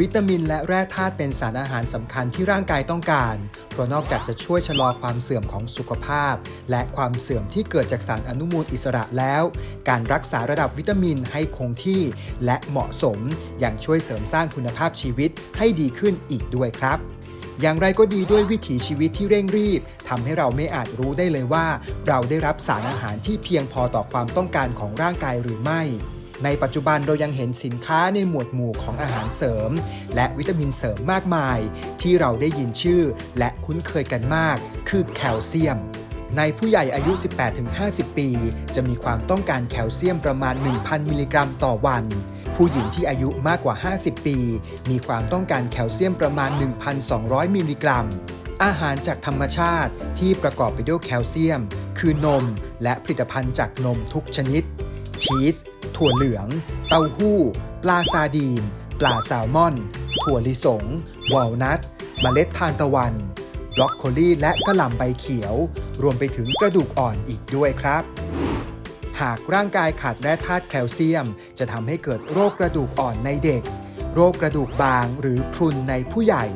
วิตามินและแร่ธาตุเป็นสารอาหารสำคัญที่ร่างกายต้องการ เพราะนอกจากจะช่วยชะลอความเสื่อมของสุขภาพ และความเสื่อมที่เกิดจากสารอนุมูลอิสระแล้ว การรักษาระดับวิตามินให้คงที่ และเหมาะสมยังช่วยเสริมสร้างคุณภาพชีวิตให้ดีขึ้นอีกด้วยครับอย่างไรก็ดีด้วยวิถีชีวิตที่เร่งรีบทำให้เราไม่อาจรู้ได้เลยว่า เราได้รับสารอาหารที่เพียงพอต่อความต้องการของร่างกายหรือไม่ ในปัจจุบันเรายังเห็นสินค้าในหมวดหมู่ของอาหารเสริม และวิตามินเสริมมากมาย ที่เราได้ยินชื่อและคุ้นเคยกันมาก คือแคลเซียมในผู้ใหญ่อายุ 18-50 ปี จะมีความต้องการแคลเซียมประมาณ 1,000 มิลลิกรัมต่อวัน ผู้หญิงที่อายุมากกว่า 50 ปี มีความต้องการแคลเซียมประมาณ 1,200 มิลลิกรัม อาหารจากธรรมชาติที่ประกอบไปด้วยแคลเซียม คือนม และผลิตภัณฑ์จากนมทุกชนิด ชีส ถั่วเหลือง เต้าหู้ ปลาซาดีน ปลาแซลมอน ถั่วลิสง วอลนัทเมล็ดทานตะวันบล็อกโคลีและกระหล่ำใบเขียว รวมไปถึงกระดูกอ่อนอีกด้วยครับ หากร่างกายขาดแร่ธาตุแคลเซียม จะทำให้เกิดโรคกระดูกอ่อนในเด็ก โรคกระดูกบางหรือพรุนในผู้ใหญ่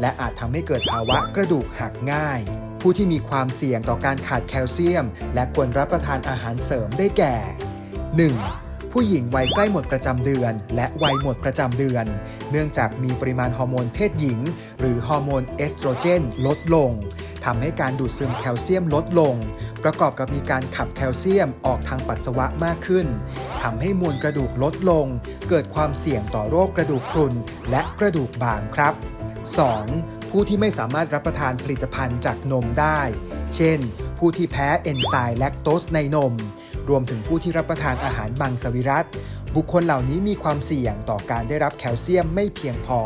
และอาจทำให้เกิดภาวะกระดูกหักง่าย ผู้ที่มีความเสี่ยงต่อการขาดแคลเซียม และควรรับประทานอาหารเสริมได้แก่ 1. ผู้หญิงวัยใกล้หมดประจำเดือน และวัยหมดประจำเดือน เนื่องจากมีปริมาณฮอร์โมนเพศหญิง หรือฮอร์โมนเอสโตรเจน ลดลงทำให้การดูดซึมแคลเซียมลดลง ประกอบกับมีการขับแคลเซียมออกทางปัสสาวะมากขึ้นทำให้มวลกระดูกลดลง เกิดความเสี่ยงต่อโรคกระดูกพรุนและกระดูกบางครับ 2. ผู้ที่ไม่สามารถรับประทานผลิตภัณฑ์จากนมได้ เช่น ผู้ที่แพ้เอนไซม์แลคโตสในนม รวมถึงผู้ที่รับประทานอาหารมังสวิรัตบุคคลเหล่านี้มีความเสี่ยงต่อการได้รับแคลเซียมไม่เพียงพอ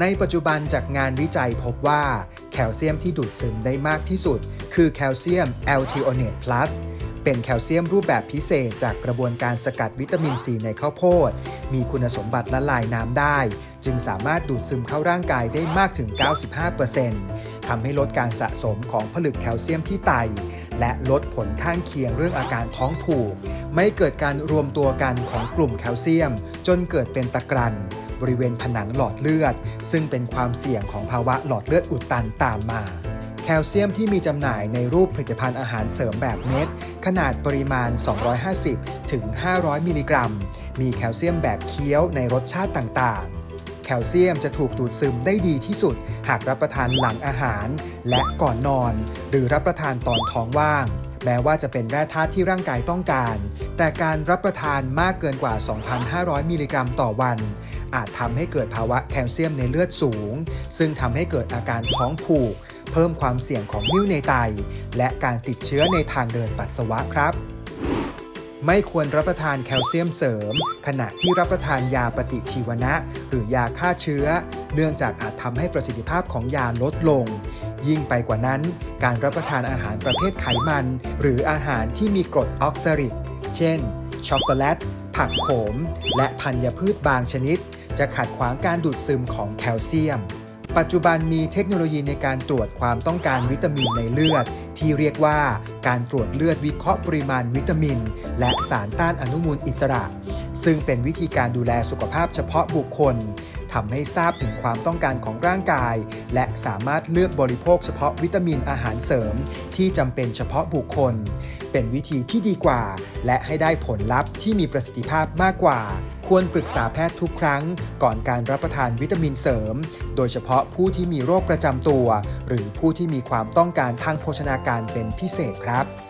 ในปัจจุบันจากงานวิจัยพบว่าแคลเซียมที่ดูดซึมได้มากที่สุด คือแคลเซียมแอลทิโอเนตพลัสเป็นแคลเซียมรูปแบบพิเศษจากกระบวนการสกัดวิตามินซีในข้าวโพด มีคุณสมบัติละลายน้ำได้ จึงสามารถดูดซึมเข้าร่างกายได้มากถึง 95%ทำให้ลดการสะสมของผลึกแคลเซียมที่ไต และลดผลข้างเคียงเรื่องอาการท้องผูก ไม่เกิดการรวมตัวกันของกลุ่มแคลเซียม จนเกิดเป็นตะกรันบริเวณผนังหลอดเลือด ซึ่งเป็นความเสี่ยงของภาวะหลอดเลือดอุดตันตามมาแคลเซียมที่มีจำหน่ายในรูปผลิตภัณฑ์อาหารเสริมแบบเม็ด ขนาดปริมาณ 250 ถึง 500 มิลลิกรัม มีแคลเซียมแบบเคี้ยวในรสชาติต่างๆ แคลเซียมจะถูกดูดซึมได้ดีที่สุด หากรับประทานหลังอาหาร และก่อนนอน หรือรับประทานตอนท้องว่าง แม้ว่าจะเป็นแร่ธาตุที่ร่างกายต้องการ แต่การรับประทานมากเกินกว่า 2,500 มิลลิกรัมต่อวัน อาจทำให้เกิดภาวะแคลเซียมในเลือดสูง ซึ่งทำให้เกิดอาการท้องผูก เพิ่มความเสี่ยงของนิ่วในไต และการติดเชื้อในทางเดินปัสสาวะครับ ไม่ควรรับประทานแคลเซียมเสริม ขณะที่รับประทานยาปฏิชีวนะ หรือยาฆ่าเชื้อ เนื่องจากอาจทำให้ประสิทธิภาพของยาลดลง ยิ่งไปกว่านั้น การรับประทานอาหารประเภทไขมัน หรืออาหารที่มีกรดออกซาริกเช่น ช็อกโกแลต ผักโขม และธัญพืชบางชนิด จะขัดขวางการดูดซึมของแคลเซียมปัจจุบันมีเทคโนโลยีในการตรวจความต้องการวิตามินในเลือด ที่เรียกว่าการตรวจเลือดวิเคราะห์ปริมาณวิตามิน และสารต้านอนุมูลอิสระ ซึ่งเป็นวิธีการดูแลสุขภาพเฉพาะบุคคล ทำให้ทราบถึงความต้องการของร่างกาย และสามารถเลือกบริโภคเฉพาะวิตามินอาหารเสริม ที่จำเป็นเฉพาะบุคคล เป็นวิธีที่ดีกว่า และให้ได้ผลลัพธ์ที่มีประสิทธิภาพมากกว่า ควรปรึกษาแพทย์ทุกครั้ง ก่อนการรับประทานวิตามินเสริม โดยเฉพาะผู้ที่มีโรคประจำตัว หรือผู้ที่มีความต้องการทางโภชนาการเป็นพิเศษครับ